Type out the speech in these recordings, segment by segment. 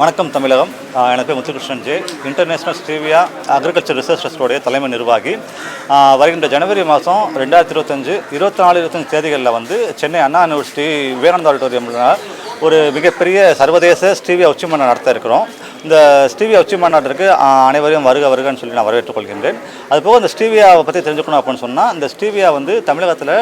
வணக்கம் தமிழகம். எனக்கு பேர் Muthukrishnan J. International stevia agriculture research ட்ரஸ்டோடைய தலைமை நிர்வாகி. வருகின்ற ஜனவரி மாதம் ரெண்டாயிரத்தி இருபத்தஞ்சு இருபத்தி நாலு இருபத்தஞ்சு தேதிகளில் வந்து சென்னை அண்ணா யூனிவர்சிட்டி விவேகானந்தா ஆடிட்டோரியம் ஒரு மிகப்பெரிய சர்வதேச ஸ்டீவியா உச்சி மாநாடு நடத்த இருக்கிறோம். இந்த ஸ்டீவியா உச்சி மாநாட்டிற்கு அனைவரையும் வருக வருகன்னு சொல்லி நான் வரவேற்றுக் கொள்கின்றேன். அதுபோக இந்த ஸ்டீவியாவை பற்றி தெரிஞ்சுக்கணும் அப்படின்னு சொன்னால் இந்த ஸ்டீவியா வந்து தமிழகத்தில்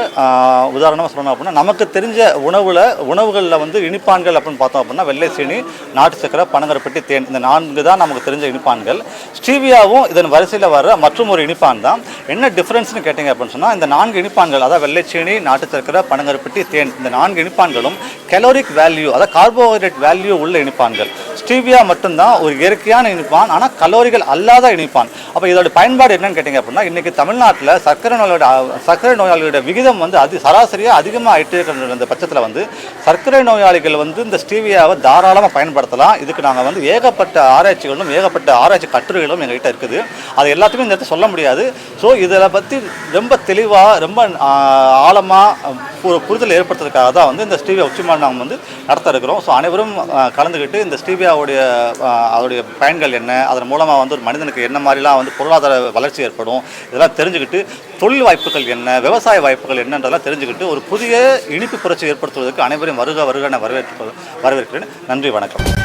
உதாரணமாக சொல்லணும் அப்படின்னா நமக்கு தெரிஞ்ச உணவில் உணவுகளில் வந்து இனிப்பான்கள் அப்படின்னு பார்த்தோம் அப்படின்னா வெள்ளை சீனி நாட்டு சக்கரை பனங்கருப்பட்டி தேன் இந்த நான்கு தான் நமக்கு தெரிஞ்ச இனிப்பான்கள். ஸ்டீவியாவும் இதன் வரிசையில் வர மற்றும் ஒரு இனிப்பான் தான். என்ன டிஃப்ரென்ஸ்னு கேட்டிங்க அப்படின்னு சொன்னால் இந்த நான்கு இனிப்பான்கள் அதாவது வெள்ளைச்சீனி நாட்டு சர்க்கரை பனங்கருப்பட்டி தேன் இந்த நான்கு இனிப்பான்களும் கலோரிக் வேல்யூ அதாவது கார்போஹைட்ரேட் வேல்யூ உள்ள இனிப்பான்கள். ஸ்டீவியா மட்டும்தான் ஒரு இயற்கையான இனிப்பான் ஆனால் கலோரிகள் அல்லாத இனிப்பான் அப்போ இதோட பயன்பாடு என்னன்னு கேட்டிங்க அப்படின்னா இன்றைக்கி தமிழ்நாட்டில் சர்க்கரை நோயோட சர்க்கரை நோயாளிகளோட விகிதம் வந்து அது சராசரியாக அதிகமாக ஆயிட்டு இருக்கிற இந்த பட்சத்தில் வந்து சர்க்கரை நோயாளிகள் வந்து இந்த ஸ்டீவியாவை தாராளமாக பயன்படுத்தலாம். இதுக்கு நாங்கள் வந்து ஏகப்பட்ட ஆராய்ச்சிகளும் ஏகப்பட்ட ஆராய்ச்சி கட்டுரைகளும் எங்ககிட்ட இருக்குது. அது எல்லாத்தையுமே இந்த சொல்ல முடியாது. ஸோ இதில் பற்றி ரொம்ப தெளிவாக ரொம்ப ஆழமாக ஒரு புரிதல் ஏற்படுத்துறதுக்காக தான் வந்து இந்த ஸ்டீவியா உச்சிமாநாடு நாங்கள் வந்து நடத்த இருக்கிறோம். ஸோ அனைவரும் கலந்துக்கிட்டு இந்த ஸ்டீவியா அவருடைய அதோடைய பயன்கள் என்ன? அதன் மூலமாக வந்து ஒரு மனிதனுக்கு என்ன மாதிரிலாம் வந்து பொருளாதார வளர்ச்சி ஏற்படும்? இதெல்லாம் தெரிஞ்சுக்கிட்டு தொழில் வாய்ப்புகள் என்ன? விவசாய வாய்ப்புகள் என்னன்றதெல்லாம் தெரிஞ்சுக்கிட்டு ஒரு புதிய இனிப்பு புரட்சி ஏற்படுத்துவதற்கு அனைவரையும் வருக வருக என வரவேற்று வரவேற்கிறேன். நன்றி வணக்கம்.